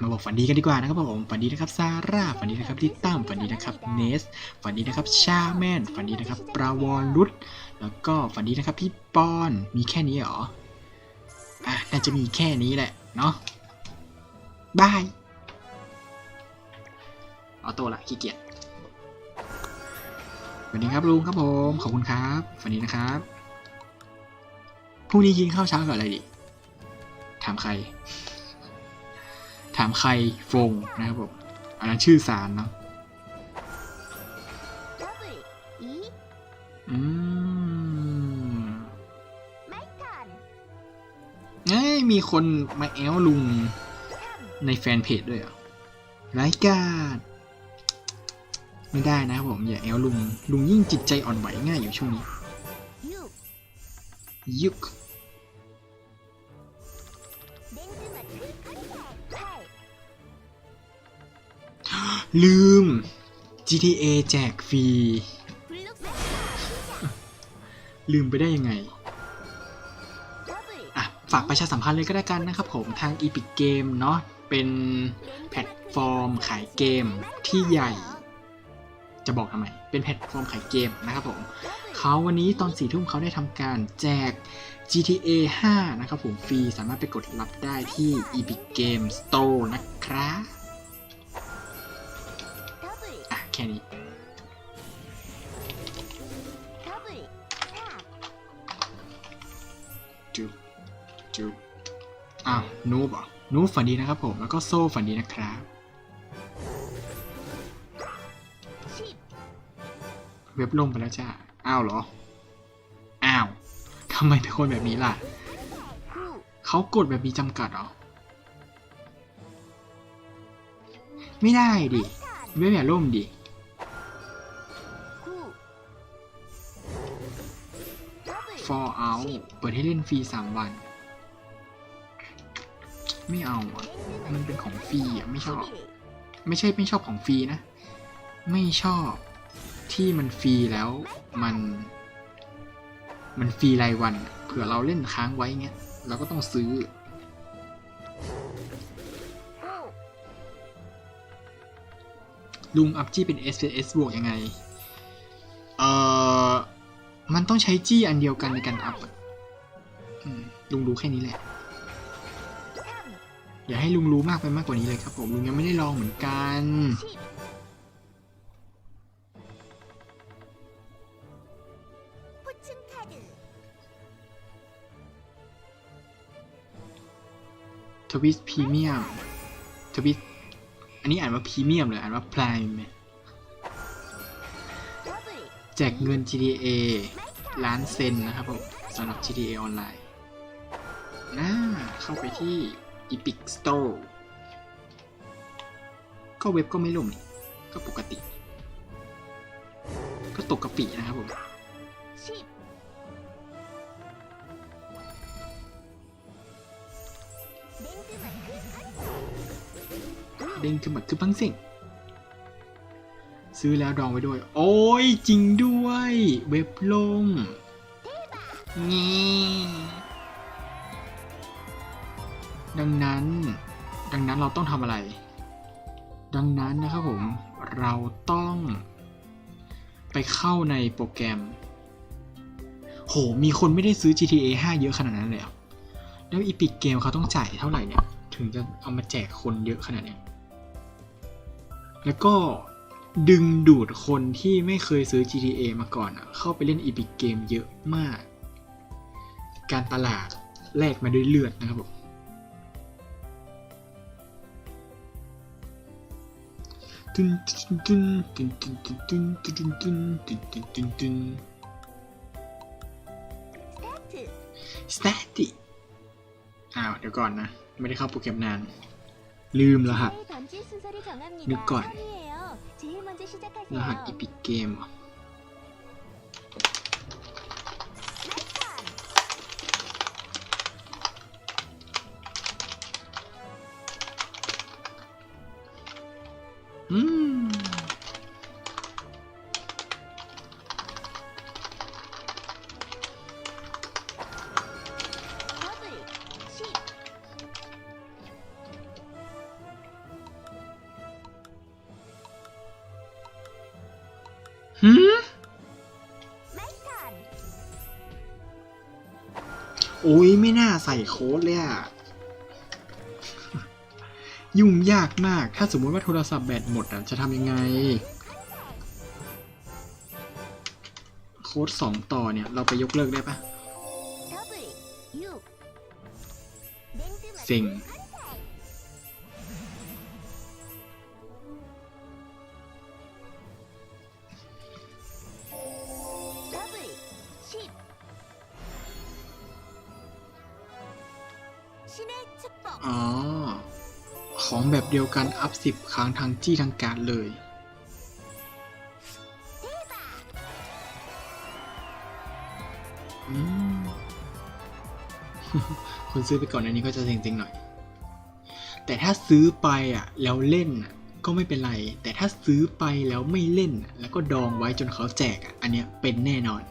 มาบอกฝันดีกันดีกว่านะครับผมฝันดีนะครับซาร่าฝันดีนะครับที่ตั้มฝันดีนะครับเนสฝันดีนะครับชาแมนฝันดีนะครับปราวรุตแล้วก็ฝันดีนะครับพี่ปอนมีแค่นี้หรออะน่าจะมีแค่นี้แหละเนาะบายออโต้ละขี้เกียจสวัสดีครับลุงครับผมขอบคุณครับฝันดีนะครับพรุ่งนี้กินข้าวเช้ากับอะไรดีถามใครามใครฟงนะครับผมอันนั้นชื่อสารเนาะอืมเฮ้ยมีคนมาแอลลุงในแฟนเพจด้วยอะไรกาดไม่ได้นะครับผมอย่าแอลลุงลุงยิ่งจิตใจอ่อนไหวง่ายอยู่ช่วงนี้ยุก ลืม GTA แจกฟรี ลืมไปได้ยังไงอะฝากประชาสัมพันธ์เลยก็ได้กันนะครับผมทาง Epic Game เนาะเป็นแพลตฟอร์มขายเกมที่ใหญ่ จะบอกทำไม เป็นแพลตฟอร์มขายเกมนะครับผมเขาวันนี้ตอนสี่ทุ่มเขาได้ทำการแจก GTA 5 นะครับผมฟรีสามารถไปกดรับได้ที่ Epic Game Store นะครับอะแค่นี้จุบจุบอ้าวนูบอะนูฟฝันดีนะครับผม แล้วก็โซ่ฝันดีนะครับ ว็บล่มไปแล้วจ้าอ้าวเหรอ อ้าวทำไมถึงคนแบบนี้ล่ะ เขากดแบบมีจำกัดหรอ ไม่ได้ดิเว็บอย่าล่มดิฟอร์เอาเปิดให้เล่นฟรีสามวัน ไม่เอาอะ มันเป็นของฟรีอะ ไม่ชอบ ไม่ใช่ไม่ชอบของฟรีนะ ไม่ชอบ ที่มันฟรีแล้วมัน มันฟรีรายวันเผื่อเราเล่นค้างไว้เงี้ยเราก็ต้องซื้อ ลุงอัพจี้เป็น S S บวกยังไง เอ่อ มันต้องใช้จี้อันเดียวกันในการอัพลุงรู้แค่นี้แหละ อย่าให้ลุงรู้มากไปมากกว่านี้เลยครับผม ลุงยังไม่ได้ลองเหมือนกัน ทวิสพรีเมียมทวิสอันนี้อ่านว่าพรีเมียมหรืออ่านว่าพรายไหมแจกเงิน GTA ล้านเซนนะครับผมสำหรับ GTA ออนไลน์น่าเข้าไปที่ Epic Store ก็เว็บก็ไม่ล่มนี่ก็ปกติ ก็ตกกระปีนะครับผม เด้งขึ้นมาคือพังสิ่ง ซื้อแล้วดองไว้ด้วย โอ้ยจริงด้วย เว็บล่มงี้ดังนั้น ดังนั้นเราต้องทำอะไร ดังนั้นนะครับผม เราต้อง ไปเข้าในโปรแกรม โห มีคนไม่ได้ซื้อ GTA 5 เยอะขนาดนั้นเลยเหรอ แล้วอีพิกเกมเขาต้องจ่ายเท่าไหร่เนี่ย ถึงจะเอามาแจกคนเยอะขนาดนี้แล้วก็ดึงดูดคนที่ไม่เคยซื้อ GTA มาก่อนเข้าไปเล่นอีพี Game เยอะมาก การตลาดแลกมาด้วยเลือดนะครับผมตึนตึนตึนตึนตึนตึนตึนตึนตึนตึนตึนตึน static อ้าวเดี๋ยวก่อนนะ ไม่ได้เข้าโปรแกรมนาน ลืมรหัส นึกก่อน รหัสอีพิกเกมอืม หืมโอ้ยไม่น่าใส่โค้ดเลยอะยุ่งยากมาก ถ้าสมมติว่าโทรศัพท์แบตหมดอะจะทำยังไง โค้ดสองต่อเนี่ย เราไปยกเลิกได้ปะเซ็ง อ๋อ ของแบบเดียวกันอัพสิบครั้งทางจี้ทางการเลยอืมคนซื้อไปก่อนอันนี้ก็จะเซ็งๆหน่อย แต่ถ้าซื้อไปอะ แล้วเล่นอะ ก็ไม่เป็นไร แต่ถ้าซื้อไปแล้วไม่เล่น แล้วก็ดองไว้จนเขาแจกอะ อันเนี้ยเป็นแน่นอน